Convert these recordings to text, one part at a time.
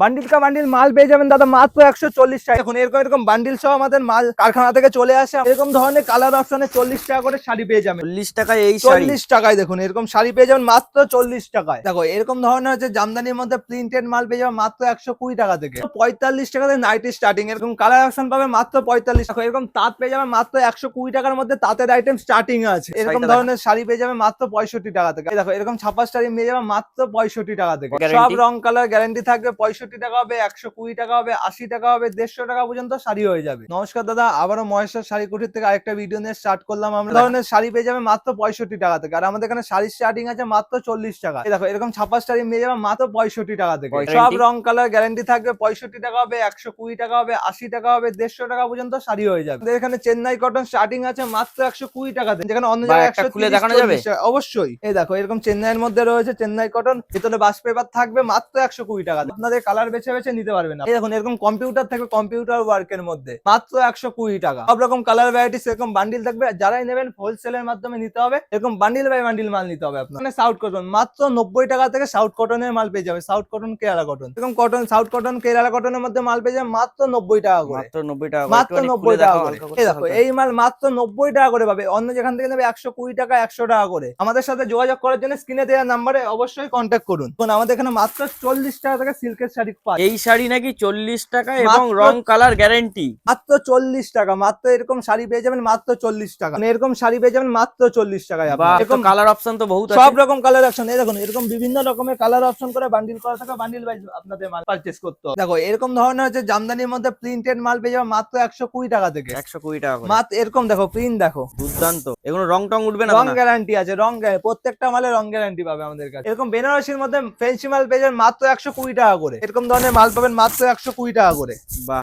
Bundle কা bundle মাল পেয়ে যাবেন দাদা মাত্র একশো চল্লিশ টাকা। এখন এরকম এরকম বান্ডিল সহ আমাদের মাল কারখানা থেকে চলে আসে। এরকম ধরনের কালার অপশনে চল্লিশ টাকা করে শাড়ি পেয়ে যাবেন। চল্লিশ টাকায় এই চল্লিশ টাকায় দেখুন এরকম শাড়ি পেয়ে যাবেন মাত্র চল্লিশ টাকায়। দেখো এরকম ধরনের হচ্ছে জামদানির মধ্যে প্রিন্টেড মাল পেয়ে যাবেন মাত্র একশো কুড়ি টাকা থেকে। পঁয়তাল্লিশ টাকা থেকে নাইটি স্টার্টিং এরকম কালার অপশন পাবে মাত্র পঁয়তাল্লিশ টাকা। এরকম তাঁত পেয়ে যাবেন মাত্র একশো কুড়ি টাকার মধ্যে তাঁতের আইটেম স্টার্টিং আছে। এরকম ধরনের শাড়ি পেয়ে যাবে মাত্র পঁয়ষট্টি টাকা থেকে। দেখো এরকম ছাপা শাড়ি পেয়ে যাবে মাত্র পঁয়ষট্টি টাকা থেকে। সব রং কালার গ্যারান্টি থাকবে পঁয়ষট্টি টাকা হবে একশো কুড়ি টাকা হবে আশি টাকা হবে দেড়শো টাকা পর্যন্ত শাড়ি হয়ে যাবে। নমস্কার দাদা আবারও মহেশ্বর শাড়ি কুটির থেকে আরেকটা ভিডিও নিয়ে স্টার্ট করলাম। আমরা ধরনের শাড়ি পেয়ে যাবে মাত্র পঁয়ষট্টি টাকা থেকে। আর আমাদের এখানে শাড়ির স্টার্টিং আছে মাত্র চল্লিশ টাকা। দেখো এরকম ছাপা শাড়ি পেয়ে যাবে মাত্র পঁয়ষট্টি টাকা থেকে। সব রং কালার গ্যারান্টি থাকবে পঁয়ষট্টি টাকা হবে একশো কুড়ি টাকা হবে আশি টাকা হবে দেড়শো টাকা পর্যন্ত শাড়ি হয়ে যাবে। এখানে চেন্নাই কটন স্টার্টিং আছে মাত্র একশো কুড়ি টাকা থেকে। যেখানে অন্য জায়গায় একশো খুলে দেখানো যাবে? অবশ্যই। এই দেখো এরকম চেন্নাইয়ের মধ্যে রয়েছে চেন্নাই কটন ভিতরে বাস পেপার থাকবে মাত্র একশো কুড়ি টাকা। আপনাদের কালার বেছে বেছে নিতে পারবেন এই দেখুন এরকম কম্পিউটার থাকবে কম্পিউটার ওয়ার্কের মধ্যে। মাত্র একশো কুড়ি টাকা। সব রকম কালার ভ্যারাইটিস এরকম বান্ডিল থাকবে। যারাই নেবেন হোলসেলের মাধ্যমে নিতে হবে। এরকম বান্ডিল বাই বান্ডিল মাল নিতে হবে আপনার। সাউথ কটন মাত্র নব্বই টাকা থেকে সাউথ কটনের মাল পেয়ে যাবে। সাউথ কটন কেরালা কটন এরকম কটন সাউথ কটন কেরালা কটনের মধ্যে মাল পেয়ে যাবে মাত্র নব্বই টাকা করে। মাত্র নব্বই টাকা। মাত্র নব্বই টাকা করে। এই দেখো এই মাল মাত্র নব্বই টাকা করে পাবে। অন্য যেখান থেকে নেবে একশো কুড়ি টাকা একশো টাকা করে। আমাদের সাথে যোগাযোগ করার জন্য স্ক্রিনে দেওয়া নাম্বারে অবশ্যই কন্ট্যাক্ট করুন। আমাদের এখানে মাত্র চল্লিশ টাকা থেকে সিল্কের শাড়ি এই শাড়ি নাকি চল্লিশ টাকা এবং রং কালার গ্যারেন্টি। মাত্র চল্লিশ টাকা মাত্র এরকম শাড়ি পেয়ে যাবেন মাত্র চল্লিশ টাকা। মানে এরকম শাড়ি পেয়ে যাবেন মাত্র চল্লিশ টাকায় এরকম কালার অপশন তো বহুত সব রকম কালার অপশন এই দেখুন এরকম বিভিন্ন রকমের কালার অপশন করে বান্ডিল করা থাকে বান্ডিল ওয়াইজ আপনাদের মাল পারচেস করতে হবে। দেখো এরকম ধরনের হচ্ছে জামদানির মধ্যে প্রিন্টেড মাল পেয়ে যাবে মাত্র একশো কুড়ি টাকা থেকে। একশো কুড়ি টাকা মাত্র এরকম দেখো প্রিন্ট দেখো। দুর্দান্ত। এগুলো রং টং উঠবে না রং গ্যারান্টি আছে রং প্রত্যেকটা মালে রং গ্যারান্টি পাবে আমাদের কাছে। এরকম বেনারসির মধ্যে ফেন্সি মাল পেয়ে যাবেন মাত্র একশো কুড়ি টাকা করে। এরকম ধরনের মাল পাবেন মাত্র একশো কুড়ি টাকা করে। বাহ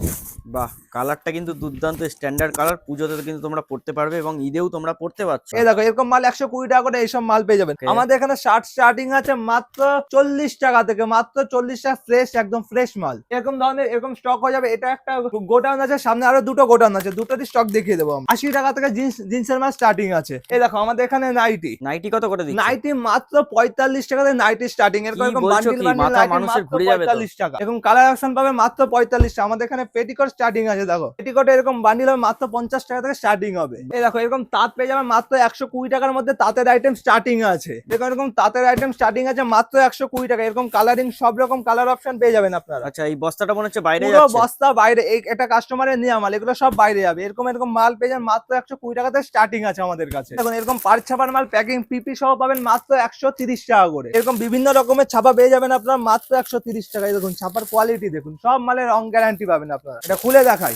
বাহ কালারটা কিন্তু দুর্দান্ত স্ট্যান্ডার্ড কালার পুজোতে কিন্তু তোমরা পড়তে পারবে এবং ঈদেও তোমরা পড়তে পারছ। এই দেখো এরকম মাল একশো কুড়ি টাকা করে এইসব মাল পেয়ে যাবেন। আমাদের এখানে শার্ট স্টার্টিং আছে মাত্র চল্লিশ টাকা থেকে মাত্র চল্লিশ টাকা ফ্রেশ একদম ফ্রেশ মাল। এরকম ধরনের এরকম স্টক হয়ে যাবে। এটা একটা গোডাউন আছে সামনে আরও দুটো গোডাউন আছে দুটোতে স্টক দেখিয়ে দেবো আশি টাকা থেকে জিন্স জিন্সের মাল স্টার্টিং আছে। এই দেখো আমাদের এখানে নাইটি নাইটি কত করে নাইটি মাত্র পঁয়তাল্লিশ টাকা থেকে নাইটি স্টার্টিং এরকম বান্ডিল বান্ডিল নাইটি মাত্র। পঁয়তাল্লিশ টাকা। এরকম কালার অপশন পাবে মাত্র পঁয়তাল্লিশ টাকা। আমাদের এখানে পেটিকট স্টার্টিং আছে দেখো। পেটিকটে এরকম বান্ডিল হবে মাত্র পঞ্চাশ টাকা থেকে স্টার্টিং হবে। এই দেখো এরকম তাঁত পেয়ে যাবে মাত্র একশো কুড়ি টাকার মধ্যে তাঁতের আইটেম স্টার্টিং আছে। এরকম এরকম তাঁতের আইটেম স্টার্টিং আছে মাত্র একশো কুড়ি টাকা। এরকম কালারিং সব রকম কালার অপশন পেয়ে যাবেন আপনারা। আচ্ছা এই বস্তাটা মনে হচ্ছে বাইরে পুরো বস্তা বাইরে একটা কাস্টমারের নেওয়া মাল এগুলো সব বাইরে যাবে। এরকম এরকম মাল পেয়ে যাবেন মাত্র একশো কুড়ি টাকাতে স্টার্টিং আছে আমাদের কাছে। এখন এরকম পার ছাপার মাল প্যাকিং পিপি সহ পাবেন মাত্র একশো তিরিশ টাকা করে। এরকম বিভিন্ন রকমের ছাপা পেয়ে যাবেন আপনারা মাত্র একশো তিরিশ টাকায়। দেখুন ছাপার কোয়ালিটি দেখুন সব মালের রং গ্যারান্টি পাবেন আপনারা। এটা খুলে দেখাই।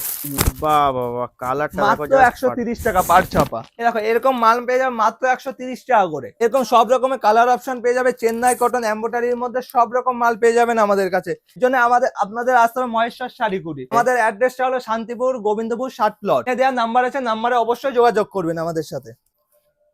বাহ কালারটা মাত্র টাকা পার ছাপা। দেখো এরকম মাল পেয়ে যাবে মাত্র একশো তিরিশ টাকা করে। এরকম সব রকমের কালার অপশন পেয়ে যাবে চেন্নাই কটন মধ্যে সব রকম মাল পেয়ে যাবেন আমাদের কাছে। জন্য আমাদের আপনাদের আসতে হবে মহেশ্বর শাড়িকুড়ি। আমাদের অ্যাড্রেসটা হলো শান্তিপুর গোবিন্দপুর ষাট প্লট দেওয়ার নাম্বার আছে নাম্বারে অবশ্যই যোগাযোগ করবেন আমাদের সাথে।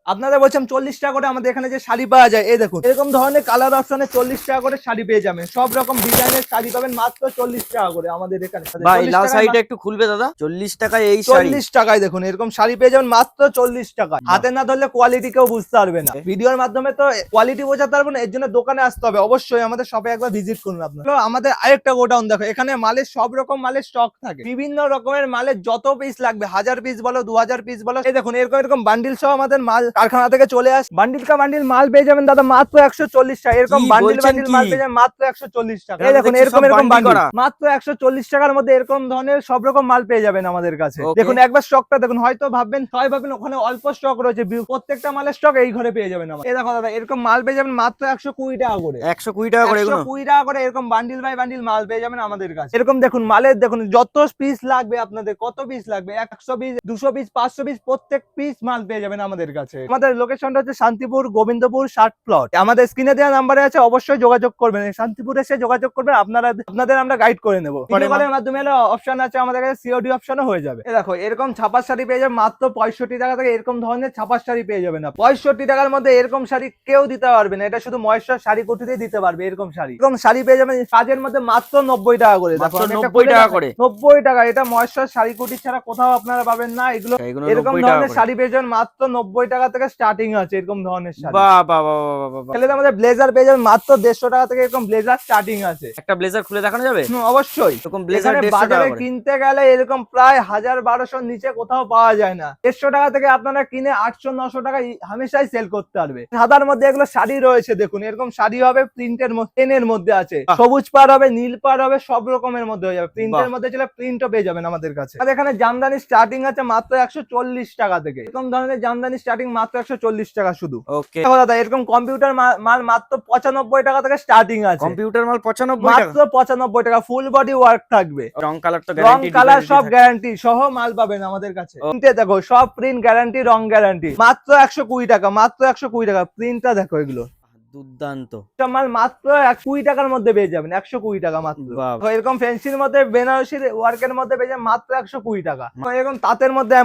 আপনারা বলছেন চল্লিশ টাকা করে আমাদের এখানে যে শাড়ি পাওয়া যায় এই দেখুন। এরকম ধরনের কালার অপশনে চল্লিশ টাকা করে শাড়ি পেয়ে যাবেন। সব রকম ডিজাইনের শাড়ি পাবেন মাত্র চল্লিশ টাকা করে আমাদের এখানে। ভাই 40 লাল শাড়িটা একটু খুলবে দাদা। চল্লিশ টাকায় এই চল্লিশ টাকায় দেখুন এরকম শাড়ি পেয়ে যাবেন মাত্র চল্লিশ টাকা হাতে না ধরলে কোয়ালিটি কেউ বুঝতে পারবে না। ভিডিওর মাধ্যমে তো কোয়ালিটি বোঝাতে পারব না এর জন্য দোকানে আসতে হবে। অবশ্যই আমাদের শপে একবার ভিজিট করুন আপনার। আমাদের আরেকটা গোডাউন দেখো এখানে মালের সব রকম মালের স্টক থাকে। বিভিন্ন রকমের মালের যত পিস লাগবে হাজার পিস বলো দু হাজার পিস বলো এই দেখুন এরকম এরকম বান্ডিল সহ আমাদের মাল কারখানা থেকে চলে আসে। বান্ডিল কা বান্ডিল মাল পেয়ে যাবেন দাদা মাত্র একশো চল্লিশ টাকা। এরকম বান্ডিল বান্ডিল মাল পেয়ে যাবেন মাত্র একশো চল্লিশ টাকা। এই দেখুন এরকম এরকম বান্ডিল মাত্র একশো চল্লিশ টাকার মধ্যে এরকম ধরনের সব রকম মাল পেয়ে যাবেন আমাদের কাছে। দেখুন একবার স্টকটা দেখুন হয়তো ভাববেন সবাই ভাববেন ওখানে অল্প স্টক রয়েছে। প্রত্যেকটা মালের স্টক এই ঘরে পেয়ে যাবেন আমার। এই দেখো দাদা এরকম মাল পেয়ে যাবেন মাত্র একশো কুড়ি টাকা করে। একশো কুড়ি টাকা করে একশো কুড়ি টাকা করে এরকম বান্ডিল বাই বান্ডিল মাল পেয়ে যাবেন আমাদের কাছে। এরকম দেখুন মালের দেখুন যত পিস লাগবে আপনাদের কত পিস লাগবে? একশো পিস দুশো পিস পাঁচশো পিস প্রত্যেক পিস মাল পেয়ে যাবেন আমাদের কাছে। আমাদের লোকেশনটা হচ্ছে শান্তিপুর গোবিন্দপুর ষাট প্লট আমাদের স্ক্রিনে দেওয়া নাম্বারে আছে অবশ্যই যোগাযোগ করবেন। শান্তিপুর এসে যোগাযোগ করবেন আপনারা আপনাদের আমরা গাইড করে নেব। কলের মাধ্যমে অপশন আছে আমাদের কাছে সিওডি অপশনও হয়ে যাবে। দেখো এরকম ছাপার শাড়ি পেয়ে যাবেন মাত্র পঁয়ষট্টি টাকা থেকে এরকম ধরনের ছাপার শাড়ি পেয়ে যাবেন না পঁয়ষট্টি টাকার মধ্যে এরকম শাড়ি কেউ দিতে পারবে না এটা শুধু মহেশ্বর শাড়ি কুটিতে দিতে পারবে এরকম শাড়ি। এরকম শাড়ি পেয়ে যাবেন কাজের মধ্যে মাত্র নব্বই টাকা করে। দেখো মাত্র আমি একটা 90 খুলে টাকা করে। নব্বই টাকা এটা মহেশ্বর শাড়ি কুটি ছাড়া কোথাও আপনারা পাবেন না এগুলো এরকম ধরনের শাড়ি পেয়ে যাবেন মাত্র নব্বই টাকা থেকে স্টার্টিং আছে এরকম ধরনের শাড়ি। বাহ বাহ বাহ বাহ, বাহ, বাহ। ছেলেদের আমাদের ব্লেজার পেয়ে যাবেন মাত্র দেড়শো টাকা থেকে এরকম ব্লেজার স্টার্টিং আছে। একটা ব্লেজার খুলে দেখানো যাবে? অবশ্যই। এরকম ব্লেজার টাকা বাজারে কিনতে গেলে এরকম প্রায় হাজার বারোশোর নিচে কোথাও পাওয়া যায় না। দেড়শো টাকা থেকে আপনারা কিনে আটশো নশো টাকা হামেশাই সেল করতে পারবে। সাদার মধ্যে এগুলো শাড়ি রয়েছে দেখুন এরকম শাড়ি হবে প্রিন্টের পেনের মধ্যে আছে। সবুজ পাড় হবে নীল পাড় হবে সব রকমের মধ্যে হয়ে যাবে। প্রিন্টের মধ্যে ছিল প্রিন্টও পেয়ে যাবেন আমাদের কাছে। আর এখানে জামদানি স্টার্টিং আছে মাত্র একশো চল্লিশ টাকা থেকে। এরকম ধরনের জামদানি স্টার্টিং মাত্র একশো চল্লিশ টাকা শুধু। ওকে দাদা এরকম কম্পিউটার মাল মাত্র পঁচানব্বই টাকা থেকে স্টার্টিং আছে। কম্পিউটার মাল পঁচানব্বই মাত্র পঁচানব্বই টাকা ফুল বডি ওয়ার্ক থাকবে। রং কালার তো রং কালার সব গ্যারান্টি সহ মাল পাবেন আমাদের কাছে। প্রিন্টে দেখো সব প্রিন্ট গ্যারান্টি রং গ্যারান্টি মাত্র একশো কুড়ি টাকা মাত্র একশো কুড়ি টাকা। প্রিন্টটা দেখো এগুলো। দুর্দান্ত। মাল মাত্র এক কুড়ি টাকার মধ্যে পেয়ে যাবেন একশো কুড়ি টাকা মাত্র। এরকম মধ্যে বেনারসির ওয়ার্কের মধ্যে পেয়ে যাবেন মাত্র একশো কুড়ি টাকা। এরকম তাঁতের মধ্যে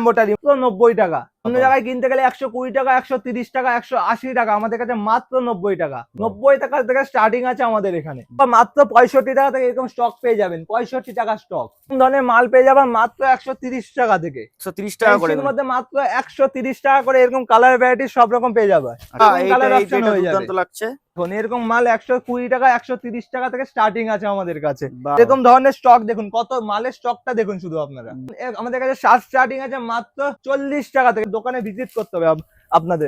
নব্বই টাকা। অন্য জায়গায় কিনতে গেলে একশো কুড়ি টাকা একশো তিরিশ টাকা একশো আশি টাকা আমাদের কাছে মাত্র নব্বই টাকা। নব্বই টাকা থেকে স্টার্টিং আছে আমাদের এখানে। মাত্র পঁয়ষট্টি টাকা থেকে এরকম স্টক পেয়ে যাবেন পঁয়ষট্টি টাকা স্টক ধরনের মাল পেয়ে যাবেন মাত্র একশো তিরিশ টাকা থেকে। একশো তিরিশ টাকা করে মধ্যে মাত্র একশো তিরিশ টাকা করে এরকম কালার ভ্যারাইটি সব রকম পেয়ে যাবে। কালার অপশন হয়ে যাবে। লাগছে। এখন এরকম মাল একশো কুড়ি টাকা একশো তিরিশ টাকা থেকে স্টার্টিং আছে আমাদের কাছে। এরকম ধরনের স্টক দেখুন কত মালের স্টকটা দেখুন শুধু আপনারা। আমাদের কাছে শার্ট স্টার্টিং আছে মাত্র চল্লিশ টাকা থেকে দোকানে ভিজিট করতে হবে আপ- আপনাদের।